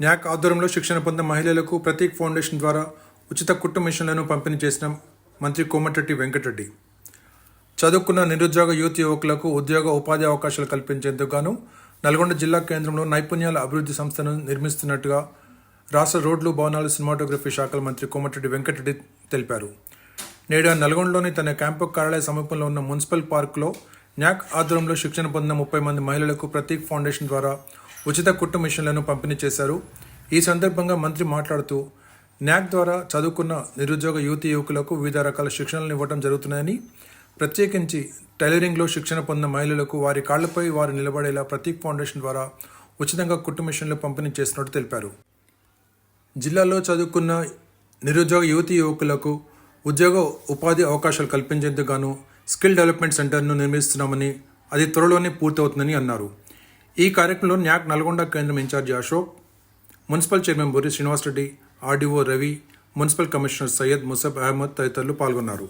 న్యాక్ ఆధ్వర్యంలో శిక్షణ పొందిన మహిళలకు ప్రతీక్ ఫౌండేషన్ ద్వారా ఉచిత కుట్టు మిషన్లను పంపిణీ చేసిన మంత్రి కోమటిరెడ్డి వెంకటరెడ్డి. చదువుకున్న నిరుద్యోగ యూత్ యువకులకు ఉద్యోగ ఉపాధి అవకాశాలు కల్పించేందుకు గాను నల్గొండ జిల్లా కేంద్రంలో నైపుణ్యాల అభివృద్ధి సంస్థను నిర్మిస్తున్నట్టుగా రాష్ట్ర రోడ్లు భవనాలు సినిమాటోగ్రఫీ శాఖల మంత్రి కోమటిరెడ్డి వెంకటరెడ్డి తెలిపారు. నేడు నల్గొండలోని తన క్యాంపు కార్యాలయ సమీపంలో ఉన్న మున్సిపల్ పార్కులో న్యాక్ ఆధ్వర్యంలో శిక్షణ పొందిన ముప్పై మంది మహిళలకు ప్రతీక్ ఫౌండేషన్ ద్వారా ఉచిత కుట్టు మిషన్లను పంపిణీ చేశారు. ఈ సందర్భంగా మంత్రి మాట్లాడుతూ న్యాక్ ద్వారా చదువుకున్న నిరుద్యోగ యువతి యువకులకు వివిధ రకాల శిక్షణలను ఇవ్వడం జరుగుతున్నాయని ప్రత్యేకించి టైలరింగ్లో శిక్షణ పొందిన మహిళలకు వారి కాళ్ళపై వారు నిలబడేలా ప్రతీక్ ఫౌండేషన్ ద్వారా ఉచితంగా కుట్టు మిషన్లు పంపిణీ చేసినట్టు తెలిపారు. జిల్లాలో చదువుకున్న నిరుద్యోగ యువతి యువకులకు ఉద్యోగ ఉపాధి అవకాశాలు కల్పించేందుకు గాను స్కిల్ డెవలప్మెంట్ సెంటర్ను నిర్మిస్తున్నామని అది త్వరలోనే పూర్తవుతుందని అన్నారు. ఈ కార్యక్రమంలో న్యాక్ నల్గొండ కేంద్రం incharge Ashok municipal chairman Bori Srinivasareddy RDO Ravi municipal commissioner Syed Musab Ahmed తదితరులు పాల్గొన్నారు.